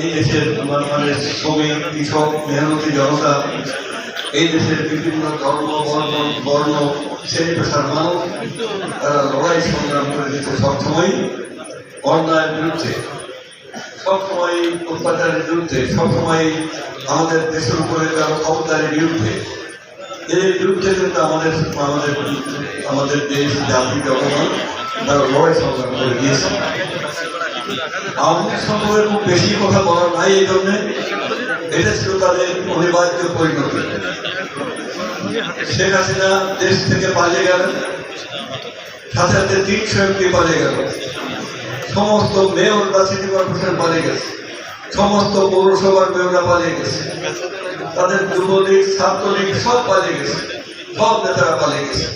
এই দেশের মানে শ্রমিক কৃষক, মেহনতি জনতা, এই দেশের বিভিন্ন ধর্ম, বর্ণ বর্ণ, শ্রেণি পেশার মানুষ, তারা লড়াই সংগ্রাম করে দিতে সবসময় অন্যায়ের বিরুদ্ধে। সবসময় অত্যাচারের বিরুদ্ধে, সবসময় আমাদের দেশের উপরে কারও ক্ষমতার বিরুদ্ধে এর বিরুদ্ধে কিন্তু আমাদের আমাদের আমাদের দেশ, জাতি, জনগণ খুব বেশি কথা নাই এই তাদের শেখ হাসিনা দেশ থেকে সাথে সাথে গেল। সমস্ত মেয়ররা সিটি কর্পোরেশন পালিয়ে গেছে। সমস্ত পৌরসভার মেয়ররা পালিয়ে গেছে। তাদের যুবলীগ, ছাত্রলীগ সব পালিয়ে গেছে। সব নেতারা পালিয়ে গেছে।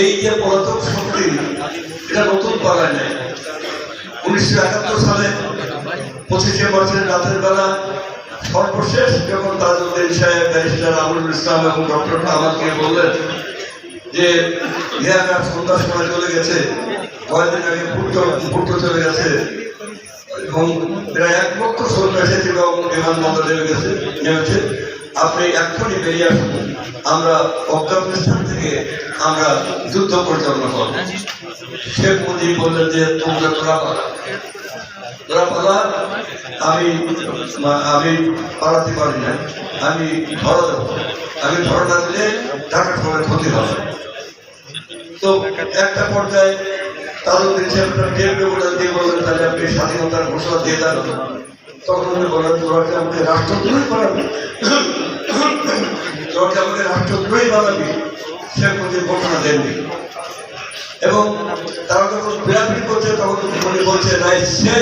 এই যে পলাতক এটা নতুন পালায় উনিশশো একাত্তর সালে পঁচিশে মার্চের রাতের বেলা সর্বশেষ যখন তাজউদ্দিন সাহেব, ব্যারিস্টার আবুল ইসলাম এবং ডক্টর কামালকে বললেন যে ইয়ার সন্ধ্যার সময় চলে গেছে, কয়েকদিন আগে ভুট্টো ভুট্টো চলে গেছে। এবং প্রায় এক লক্ষ সৈন্য এসেছিল এবং বিমানবন্দর গেছে। আপনি এক্ষুনি বেরিয়ে আসুন। আমরা আফগানিস্তান থেকে আমরা যুদ্ধ পরিচালনা করব। শেখ মুজিব বললেন যে, তোমরা তোরা আমি আমি পালাতে পারি না আমি ধরা দেবো। আমি ধরা না দিলে সবাই ক্ষতি হবে। তো একটা পর্যায়ে কেন্দ্র করে দিয়ে বললেন, তাহলে আপনি স্বাধীনতার ঘোষণা দিয়ে দেন। তখন উনি বললেন তোরা কি আমাকে রাষ্ট্রদ্রোহী বানাবি তোরা কি আমাকে বাঙালি শেখ মুজিব ঘোষণা দেননি। এবং তারা যখন বিরাটি করছে, তখন উনি বলছে, নাই সে